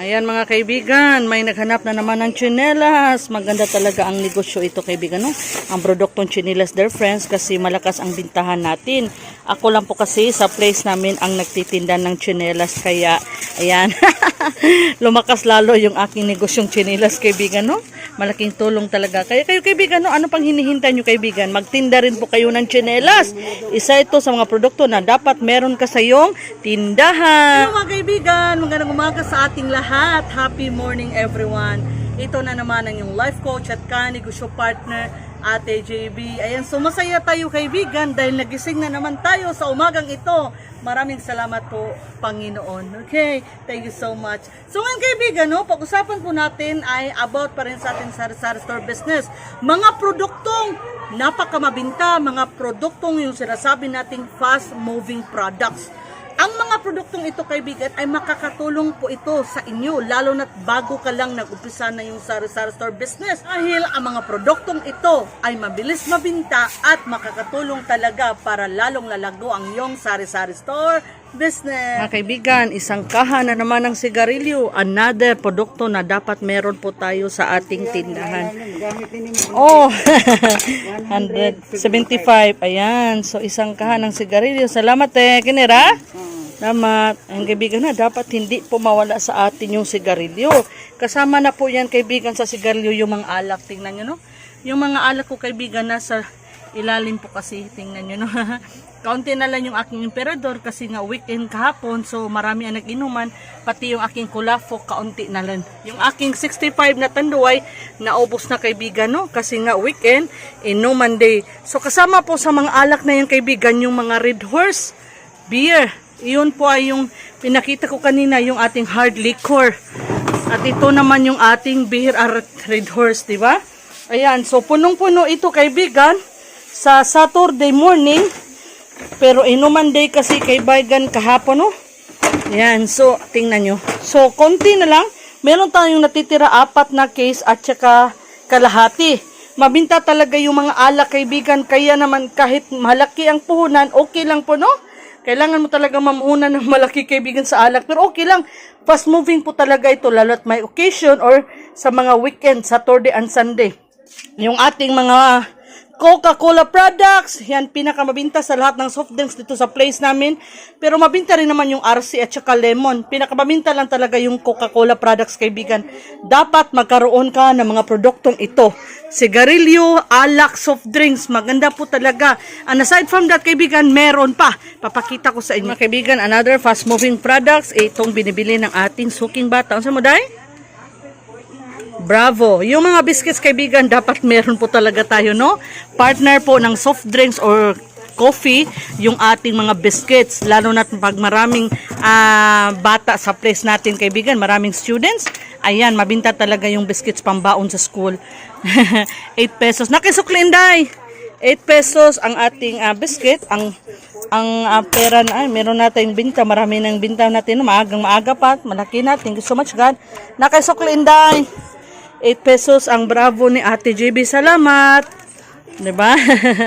Ayan mga kaibigan, may naghanap na naman ng chinelas. Maganda talaga ang negosyo ito kaibigan. No? Ang produktong chinelas dear friends kasi malakas ang bintahan natin. Ako lang po kasi sa place namin ang nagtitinda ng chinelas kaya ayan. Lumakas lalo yung aking negosyong chinelas kaibigan. No? Malaking tulong talaga. Kaya kayo kaibigan, no? ano pang hinihintay nyo kaibigan? Magtinda rin po kayo ng chinelas. Isa ito sa mga produkto na dapat meron ka sa iyong tindahan. Hello mga kaibigan, magandang umaga sa ating lahat. Happy morning everyone. Ito na naman ang yung life coach at kanegosyo partner, Ate JB. Ayan, so masaya tayo kaibigan dahil nagising na naman tayo sa umagang ito. Maraming salamat po, Panginoon. Okay, thank you so much. So ngayon kaibigan, no, pag-usapan po natin ay about pa rin sa ating sari-sari store business. Mga produktong napakamabinta, mga produktong yung sinasabi nating fast-moving products. Ang mga produktong ito kaibigan ay makakatulong po ito sa inyo lalo na't bago ka lang nag-umpisa na yung sari-sari store business. Dahil ang mga produktong ito ay mabilis mabinta at makakatulong talaga para lalong lalago ang iyong sari-sari store business. Mga kaibigan, isang kaha na naman ng sigarilyo, another produkto na dapat meron po tayo sa ating tindahan. Oh, 175. Ayan. So, isang kahan ng sigarilyo. Salamat eh, kinira. Salamat. Ang kaibigan na, dapat hindi po mawala sa atin yung sigarilyo. Kasama na po yan, kaibigan, sa sigarilyo yung mga alak. Tingnan nyo, no? Yung mga alak ko, kaibigan, nasa ilalim po kasi. Tingnan nyo, no? Kaunti na lang yung aking emperador kasi nga weekend kahapon. So, marami ang nag-inuman. Pati yung aking kulafo, kaunti na lang. Yung aking 65 na tanduay, naubos na kaibigan, no? Kasi nga weekend, inuman day. So, kasama po sa mga alak na yung kaibigan, yung mga red horse, beer. Iyon po ay yung pinakita ko kanina, yung ating hard liquor. At ito naman yung ating beer at red horse, di ba? Ayan, so punong-puno ito kaibigan sa Saturday morning. Pero inuman day kasi kay Baygan kahapon, no? Ayan, so tingnan nyo. So, konti na lang. Meron tayong natitira apat na case at saka kalahati. Mabinta talaga yung mga alak kaibigan. Kaya naman kahit malaki ang puhunan, okay lang po, no? Kailangan mo talaga mamuhunan ng malaki kaibigan sa alak. Pero okay lang. Fast moving po talaga ito lalo at may occasion or sa mga weekend, Saturday and Sunday. Yung ating mga Coca-Cola products, yan pinakamabinta sa lahat ng soft drinks dito sa place namin. Pero mabinta rin naman yung RC at saka lemon. Pinakamabinta lang talaga yung Coca-Cola products kaibigan. Dapat magkaroon ka ng mga produktong ito. Sigarilyo, alak, soft drinks, maganda po talaga. And aside from that kaibigan, meron pa. Papakita ko sa inyo. Mga kaibigan, another fast moving products, itong binibili ng ating suking bata. Ano sa mo, Day? Bravo. Yung mga biscuits kaibigan, dapat meron po talaga tayo, no? Partner po ng soft drinks or coffee, yung ating mga biscuits. Lalo na pag maraming ah, bata sa place natin, kaibigan, maraming students. Ayan, mabinta talaga yung biscuits pambaon sa school. 8 pesos. Nakisuklinday! 8 pesos ang ating ah, biscuit. Ang ang ah, pera na, ay, meron natin binta. Marami nang binta natin. Maagang maaga pa. Malaki na. Thank you so much, God. Nakisuklinday! 8 pesos ang bravo ni Ate JB. Salamat. ba?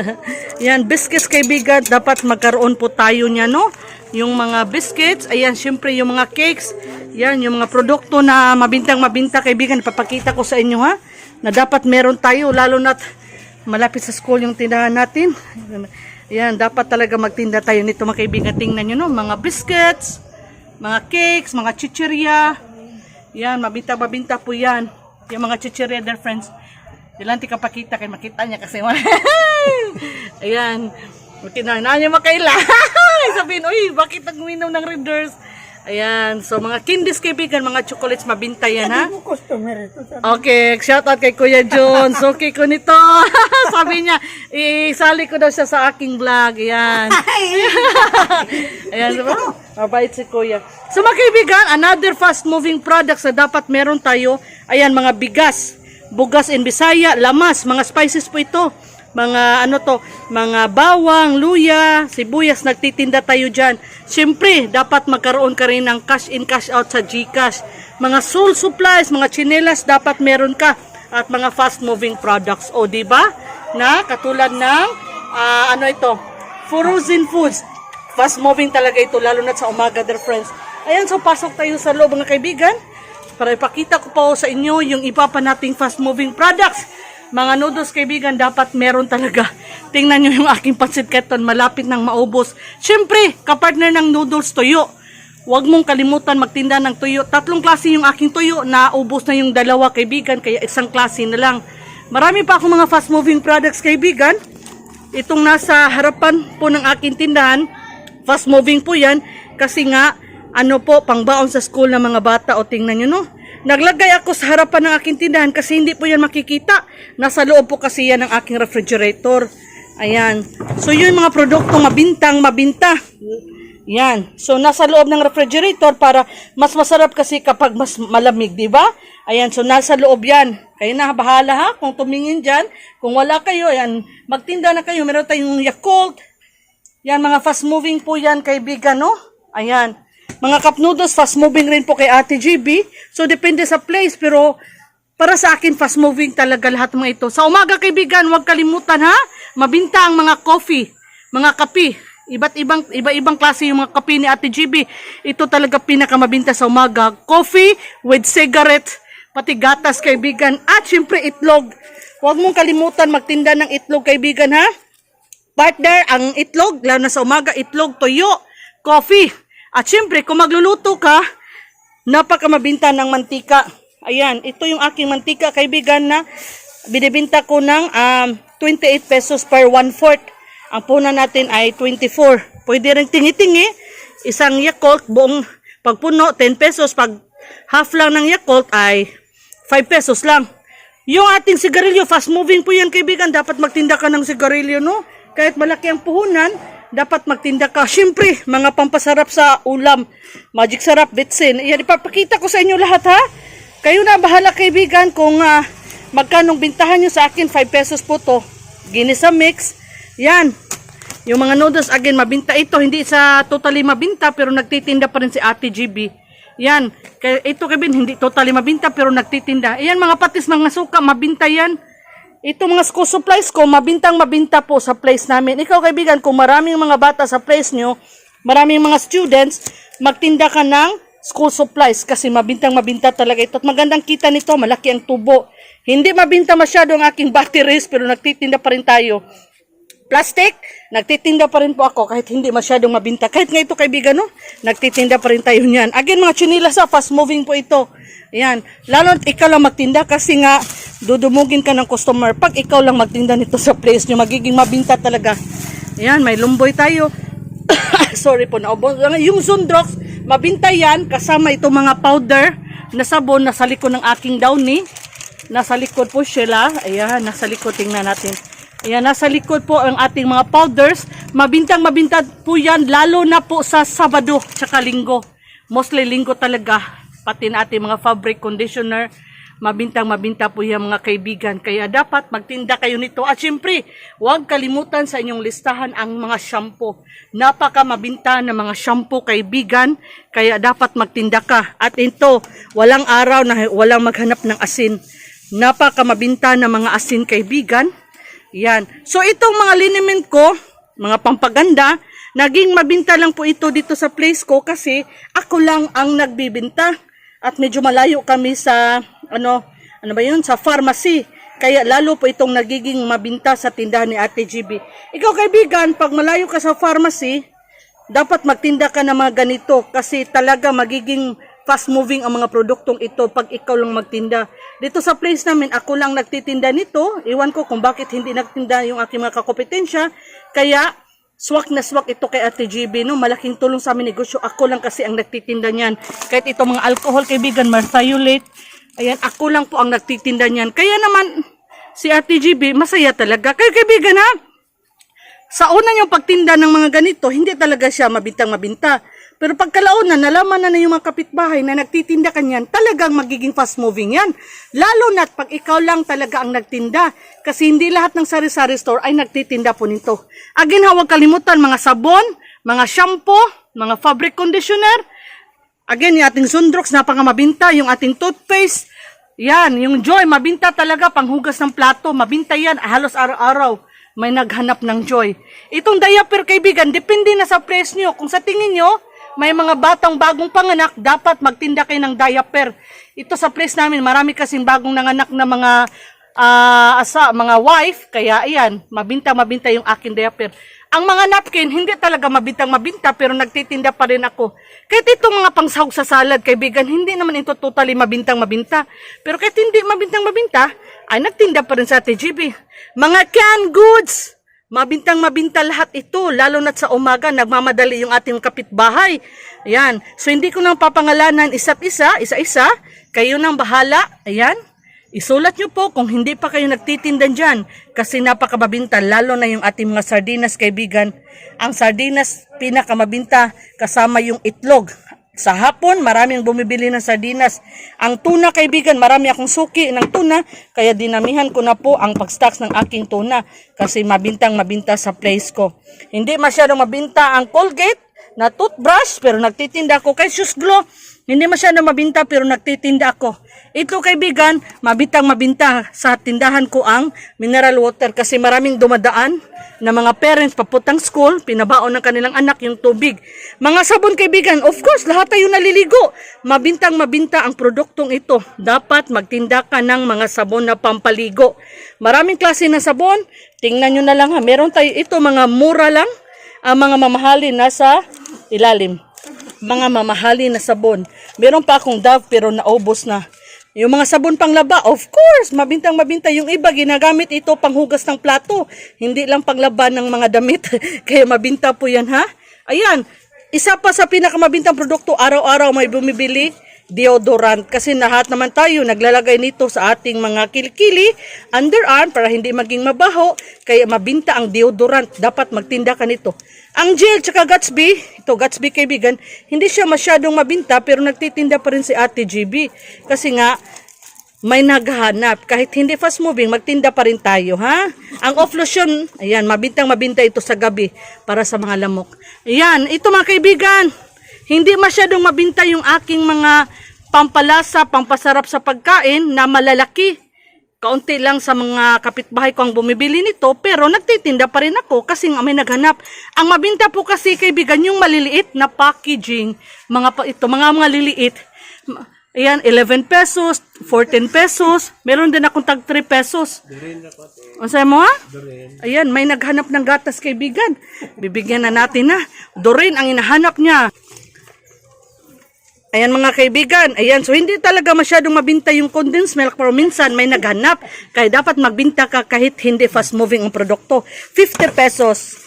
Yan, biscuits kaibigan, dapat magkaroon po tayo niya, no? Yung mga biscuits, ayan, syempre yung mga cakes, yan, yung mga produkto na mabintang mabinta kaibigan, ipapakita ko sa inyo ha, na dapat meron tayo, lalo na malapit sa school yung tindahan natin. Yan, dapat talaga magtinda tayo nito mga kaibigan. Tingnan nyo, no? Mga biscuits, mga cakes, mga chichirya. Yan, mabinta-mabinta po yan. Yung mga chichirya, dear friends. Ilan ti kapakita kay makita niya kasi Ayan. Kinana niya makaila. Sabihin, uy, bakit nagminom ng readers? Ayan. So, mga candies kaibigan, mga chocolates, mabinta yan, ha? customer ito. Okay, shout out kay Kuya John. So, okay ko nito. Sabi niya, isali ko daw siya sa aking vlog. Ayan. Ayan, diba? Mabait si Kuya. So, mga kaibigan, another fast-moving products na dapat meron tayo. Ayan, mga bigas. Bugas in Bisaya, lamas, mga spices po ito. Mga ano to, mga bawang, luya, sibuyas, nagtitinda tayo dyan. Siyempre, dapat magkaroon ka rin ng cash in, cash out sa Gcash. Mga soul supplies, mga chinelas, dapat meron ka. At mga fast-moving products. O, di ba? Na, katulad ng, ah, ano ito, frozen foods. Fast-moving talaga ito, lalo na sa umaga, dear friends. Ayan, so pasok tayo sa loob, mga kaibigan. para ipakita ko po sa inyo yung iba pa nating fast moving products. Mga noodles kaibigan, dapat meron talaga. Tingnan nyo yung aking pancit canton, malapit nang maubos. Siyempre, kapartner ng noodles tuyo. Huwag mong kalimutan magtinda ng tuyo. Tatlong klase yung aking tuyo, naubos na yung dalawa kaibigan, kaya isang klase na lang. Marami pa akong mga fast moving products kaibigan. Itong nasa harapan po ng aking tindahan, fast moving po yan kasi nga ano po pangbaon sa school ng mga bata o tingnan nyo no. Naglagay ako sa harapan ng aking tindahan kasi hindi po yan makikita. Nasa loob po kasi yan ng aking refrigerator. Ayan. So yun mga produktong mabintang mabinta. Yan. So nasa loob ng refrigerator para mas masarap kasi kapag mas malamig, di ba? Ayan, so nasa loob yan. Kayo na bahala ha kung tumingin dyan. Kung wala kayo, ayan, magtinda na kayo. Meron tayong Yakult, yan, mga fast moving po yan, kaibigan, no? Ayan. Mga cup noodles, fast moving rin po kay Ate GB. So, depende sa place, pero para sa akin, fast moving talaga lahat mga ito. Sa umaga, kaibigan, huwag kalimutan, ha? Mabinta ang mga coffee, mga kape. Iba't ibang iba-ibang klase yung mga kape ni Ate GB. Ito talaga pinakamabinta sa umaga. Coffee with cigarette, pati gatas, kaibigan. At syempre, itlog. Huwag mong kalimutan magtinda ng itlog, kaibigan, ha? Partner, ang itlog, lalo na sa umaga, itlog, toyo, coffee. At syempre, kung magluluto ka, napaka mabinta ng mantika. Ayan, ito yung aking mantika, kaibigan, na binibinta ko ng um, 28 pesos per 1 fourth. Ang puna natin ay 24. Pwede rin tingi-tingi. Isang Yakult, buong pagpuno, 10 pesos. Pag half lang ng Yakult ay 5 pesos lang. Yung ating sigarilyo, fast moving po yan kaibigan. Dapat magtinda ka ng sigarilyo, no? Kahit malaki ang puhunan, dapat magtinda ka. Siyempre, mga pampasarap sa ulam. Magic sarap, bitsin. Yan, ipapakita ko sa inyo lahat, ha? Kayo na bahala kaibigan kung ah, magkanong bintahan nyo sa akin. 5 pesos po to. Ginisa mix. Yan. Yung mga noodles, again, mabinta ito. Hindi sa totally mabinta, pero nagtitinda pa rin si Ate GB. Yan. Ito Kevin, hindi totally mabinta, pero nagtitinda. Yan, mga patis, mga suka, mabinta yan. Ito mga school supplies ko, mabintang mabinta po sa place namin. Ikaw kaibigan, kung maraming mga bata sa place nyo, maraming mga students, magtinda ka ng school supplies kasi mabintang mabinta talaga ito. At magandang kita nito, malaki ang tubo. Hindi mabinta masyado ang aking batteries, pero nagtitinda pa rin tayo. Plastic, nagtitinda pa rin po ako kahit hindi masyadong mabinta. Kahit nga ito kaibigan, no? Nagtitinda pa rin tayo niyan. Again, mga chinilas sa fast moving po ito. Ayan. Lalo ikaw lang magtinda kasi nga dudumugin ka ng customer. Pag ikaw lang magtinda nito sa place nyo, magiging mabinta talaga. Ayan, may lumboy tayo. Sorry po, naubos. Yung Zundrox, mabinta yan kasama itong mga powder na sabon na sa likod ng aking downy. Nasa likod po sila. Ayan, nasa likod. Tingnan natin. Ayan, nasa likod po ang ating mga powders. Mabintang mabinta po yan, lalo na po sa Sabado tsaka Linggo. Mostly Linggo talaga. Pati na ating mga fabric conditioner. Mabintang mabinta po yan mga kaibigan. Kaya dapat magtinda kayo nito. At syempre, huwag kalimutan sa inyong listahan ang mga shampoo. Napaka mabinta ng mga shampoo kaibigan. Kaya dapat magtinda ka. At ito, walang araw na walang maghanap ng asin. Napaka mabinta ng mga asin kaibigan. Yan. So itong mga liniment ko, mga pampaganda, naging mabinta lang po ito dito sa place ko kasi ako lang ang nagbibinta. At medyo malayo kami sa ano, ano ba 'yun, sa pharmacy. Kaya lalo po itong nagiging mabinta sa tindahan ni Ate GB. Ikaw kaibigan, pag malayo ka sa pharmacy, dapat magtinda ka ng mga ganito kasi talaga magiging fast moving ang mga produktong ito pag ikaw lang magtinda. Dito sa place namin, ako lang nagtitinda nito. Iwan ko kung bakit hindi nagtinda yung aking mga kakompetensya. Kaya, swak na swak ito kay Ate GB. No? Malaking tulong sa amin negosyo. Ako lang kasi ang nagtitinda niyan. Kahit itong mga alcohol, kaibigan, marthiolate. Ayan, ako lang po ang nagtitinda niyan. Kaya naman, si Ate GB, masaya talaga. Kaya kaibigan ha, sa una yung pagtinda ng mga ganito, hindi talaga siya mabintang mabinta. Pero pagkalaunan, nalaman na na yung mga kapitbahay na nagtitinda kanyan, talagang magiging fast moving yan. Lalo na pag ikaw lang talaga ang nagtinda. Kasi hindi lahat ng sari-sari store ay nagtitinda po nito. Again, huwag kalimutan mga sabon, mga shampoo, mga fabric conditioner. Again, yung ating Sundrox, napaka mabinta. Yung ating toothpaste, yan, yung Joy, mabinta talaga, panghugas ng plato, mabinta yan, halos araw-araw may naghanap ng Joy. Itong diaper, kaibigan, depende na sa price nyo. Kung sa tingin nyo, may mga batang bagong panganak, dapat magtinda kayo ng diaper. Ito sa place namin, marami kasing bagong nanganak na mga ah, asa, mga wife, kaya ayan, mabinta-mabinta yung akin diaper. Ang mga napkin, hindi talaga mabintang mabinta, pero nagtitinda pa rin ako. Kahit itong mga pangsahog sa salad, kaibigan, hindi naman ito totally mabintang mabinta. Pero kahit hindi mabintang mabinta, ay nagtinda pa rin sa TGB. Mga canned goods, Mabintang mabinta lahat ito, lalo na sa umaga, nagmamadali yung ating kapitbahay. Ayan. So, hindi ko nang papangalanan isa't isa, isa-isa. Kayo nang bahala. Ayan. Isulat nyo po kung hindi pa kayo nagtitinda dyan. Kasi napakamabinta, lalo na yung ating mga sardinas, kaibigan. Ang sardinas, pinakamabinta, kasama yung itlog. Sa hapon, maraming bumibili ng sardinas. Ang tuna, kaibigan, marami akong suki ng tuna, kaya dinamihan ko na po ang pag-stocks ng aking tuna kasi mabintang mabinta sa place ko. Hindi masyadong mabinta ang Colgate na toothbrush, pero nagtitinda ako kay Sus Glow. Hindi masyadong mabinta, pero nagtitinda ako. Ito, kaibigan, mabintang mabinta sa tindahan ko ang mineral water kasi maraming dumadaan na mga parents paputang school, pinabaon ng kanilang anak yung tubig. Mga sabon kaibigan, of course, lahat tayo naliligo. Mabintang mabinta ang produktong ito. Dapat magtinda ka ng mga sabon na pampaligo. Maraming klase na sabon. Tingnan nyo na lang ha. Meron tayo ito, mga mura lang. Ang mga mamahalin nasa ilalim. Mga mamahalin na sabon. Meron pa akong Dove pero naubos na. Yung mga sabon panglaba, of course, mabintang mabinta. Yung iba, ginagamit ito panghugas ng plato. Hindi lang panglaban ng mga damit. Kaya mabinta po yan, ha? Ayan, isa pa sa pinakamabintang produkto, araw-araw may bumibili, deodorant. Kasi lahat naman tayo naglalagay nito sa ating mga kilikili, underarm, para hindi maging mabaho. Kaya mabinta ang deodorant. Dapat magtinda ka nito. Ang gel tsaka Gatsby, ito Gatsby kaibigan, hindi siya masyadong mabinta pero nagtitinda pa rin si Ate GB. Kasi nga, may naghahanap. Kahit hindi fast moving, magtinda pa rin tayo, ha? Ang off lotion, ayan, mabintang mabinta ito sa gabi para sa mga lamok. Ayan, ito mga kaibigan, hindi masyadong mabinta yung aking mga pampalasa, pampasarap sa pagkain na malalaki. Kaunti lang sa mga kapitbahay ko ang bumibili nito, pero nagtitinda pa rin ako kasi nga may naghanap. Ang mabinta po kasi kaibigan yung maliliit na packaging, mga pa ito, mga mga liliit. Ayan, 11 pesos, 14 pesos. Meron din akong tag 3 pesos. Ang sabi mo ha? Ayan, may naghanap ng gatas kaibigan. Bibigyan na natin na. Dorin ang inahanap niya. Ayan mga kaibigan, ayan, so hindi talaga masyadong mabinta yung condensed milk pero minsan may naghanap. Kaya dapat magbinta ka kahit hindi fast moving ang produkto. 50 pesos.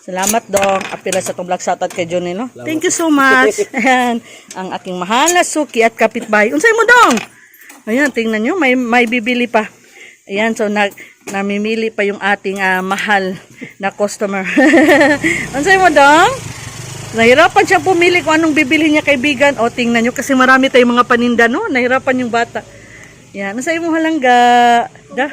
Salamat dong. Apila sa itong vlog shoutout kay Johnny, no? Thank you so much. Ayan, ang aking mahal na suki at kapitbahay. Unsay mo dong? Ayan, tingnan nyo, may, may bibili pa. Ayan, so nag, namimili pa yung ating ah, mahal na customer. Unsay mo dong? Nahirapan siya pumili kung anong bibili niya kaibigan. O, tingnan nyo kasi marami tayong mga paninda, no? Nahirapan yung bata. Yan, nasa mo halangga. Da?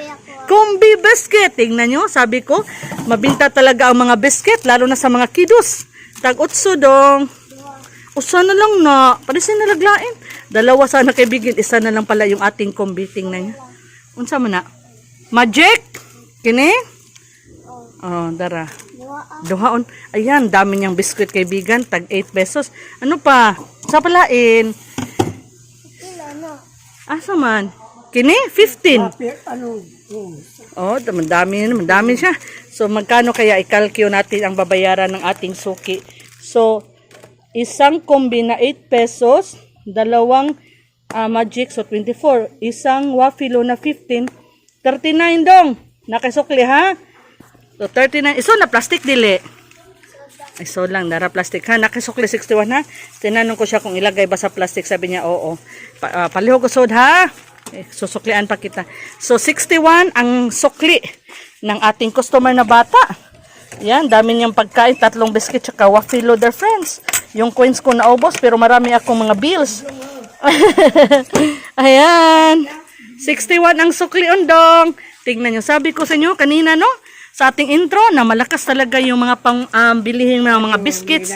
Kumbi biscuit. Tingnan nyo, sabi ko, mabinta talaga ang mga biscuit, lalo na sa mga kiddos. Tag-utso dong. O sana lang na, pwede siya nalaglain. Dalawa sana kaibigan, isa na lang pala yung ating kumbi. Tingnan nyo. Unsa mo na? Magic? Kini? Oh, dara. Duhaon. Ayan, dami niyang biskuit kaibigan. Tag 8 pesos. Ano pa? Sa palain. Asa man? Kini? 15. Ano? Oh, dami naman. Dami siya. So, magkano kaya ikalkyo natin ang babayaran ng ating suki? So, isang kombi na 8 pesos, dalawang ah, magic, so 24. Isang wafilo na 15, 39 dong. Nakasukli ha? So, 39. Iso na plastic dili. Iso lang, dara plastic ha. Nakasukli 61 ha. Tinanong ko siya kung ilagay ba sa plastic. Sabi niya, oo. Pa, ah, palihog usod ha. Eh, susuklian pa kita. So, 61 ang sukli ng ating customer na bata. Yan, dami niyang pagkain. Tatlong biscuit tsaka waffle loader friends. Yung coins ko naubos pero marami akong mga bills. Ayan. 61 ang sukli undong. Tingnan nyo. Sabi ko sa inyo kanina, no? Sa ating intro, na malakas talaga yung mga pang um, bilihin ng mga biscuits.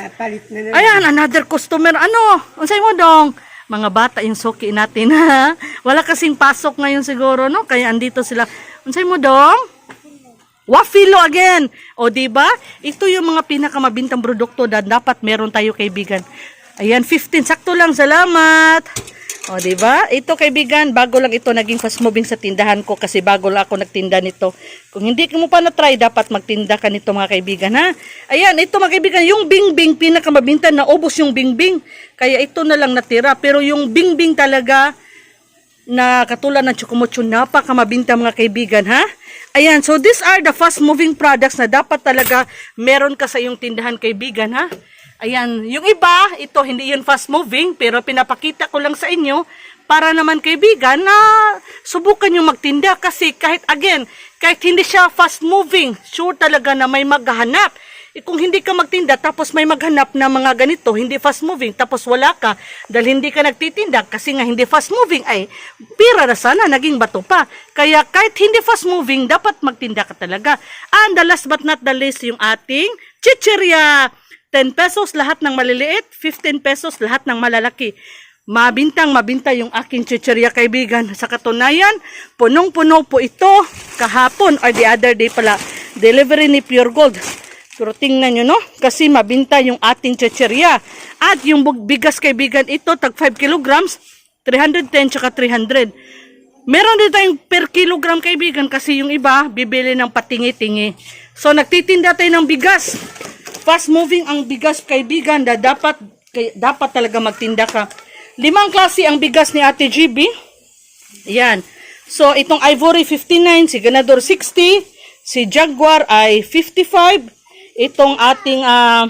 Ayan, another customer. Ano? Unsay mo dong? Mga bata yung suki natin ha. Wala kasing pasok ngayon siguro no, kaya andito sila. Unsay mo dong? Wafilo again. O di ba? Ito yung mga pinakamabintang produkto na dapat meron tayo kaibigan. Ayan, 15. Sakto lang. Salamat. O, di ba? Ito kaibigan, bago lang ito naging fast moving sa tindahan ko kasi bago lang ako nagtinda nito. Kung hindi mo pa na-try, dapat magtinda ka nito mga kaibigan, ha? Ayan, ito mga kaibigan, yung bingbing, pinakamabinta, naubos yung bingbing. Kaya ito na lang natira. Pero yung bingbing talaga, na katulad ng Chocomocho, napakamabinta mga kaibigan, ha? Ayan, so these are the fast-moving products na dapat talaga meron ka sa iyong tindahan, kaibigan, ha? Ayan, yung iba, ito hindi yun fast-moving, pero pinapakita ko lang sa inyo para naman kaibigan na subukan yung magtinda kasi kahit again, kahit hindi siya fast-moving, sure talaga na may maghahanap. Eh, kung hindi ka magtinda tapos may maghanap na mga ganito, hindi fast moving, tapos wala ka dahil hindi ka nagtitinda kasi nga hindi fast moving ay pira na sana, naging bato pa. Kaya kahit hindi fast moving, dapat magtinda ka talaga. And the last but not the least, yung ating chichirya. 10 pesos lahat ng maliliit, 15 pesos lahat ng malalaki. Mabintang mabinta yung aking chichirya kaibigan. Sa katunayan, punong-puno po ito kahapon or the other day pala. Delivery ni Pure Gold. Pero tingnan nyo, no? Kasi mabinta yung ating chichirya. At yung bigas kaibigan, ito tag 5 kilograms, 310 tsaka 300. Meron din tayong per kilogram kaibigan kasi yung iba bibili ng patingi-tingi. So nagtitinda tayo ng bigas. Fast moving ang bigas kaibigan na dapat kay, dapat talaga magtinda ka. Limang klase ang bigas ni Ate GB. Yan. So itong Ivory 59, si Ganador 60, si Jaguar ay 55. Itong ating ah,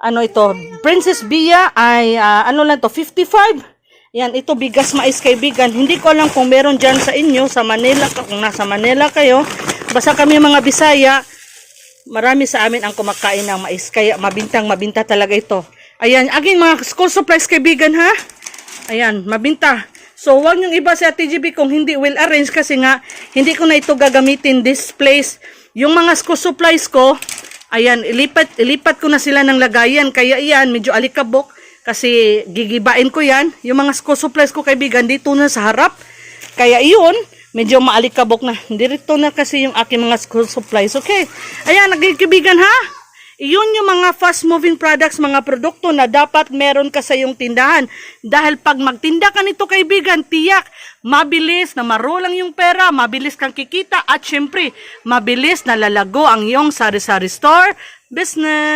ano ito, Princess Bia ay ah, ano lang to 55. Yan, ito bigas mais kaibigan. Hindi ko alam kung meron dyan sa inyo, sa Manila, kung nasa Manila kayo. Basta kami mga Bisaya, marami sa amin ang kumakain ng mais. Kaya mabintang mabinta talaga ito. Ayan, aging mga school supplies kaibigan ha. Ayan, mabinta. So, huwag niyong iba sa TGB kung hindi will arrange kasi nga, hindi ko na ito gagamitin this place. Yung mga school supplies ko, ayan, ilipat, ilipat ko na sila ng lagayan. Kaya iyan, medyo alikabok kasi gigibain ko yan. Yung mga school supplies ko kaibigan, dito na sa harap. Kaya iyon, medyo maalikabok na. Dirito na kasi yung aking mga school supplies. Okay. Ayan, nagkikibigan ha. Iyon yung mga fast-moving products, mga produkto na dapat meron ka sa iyong tindahan. Dahil pag magtinda ka nito kaibigan, tiyak, mabilis na marulang yung pera, mabilis kang kikita, at syempre, mabilis na lalago ang iyong sari-sari store business.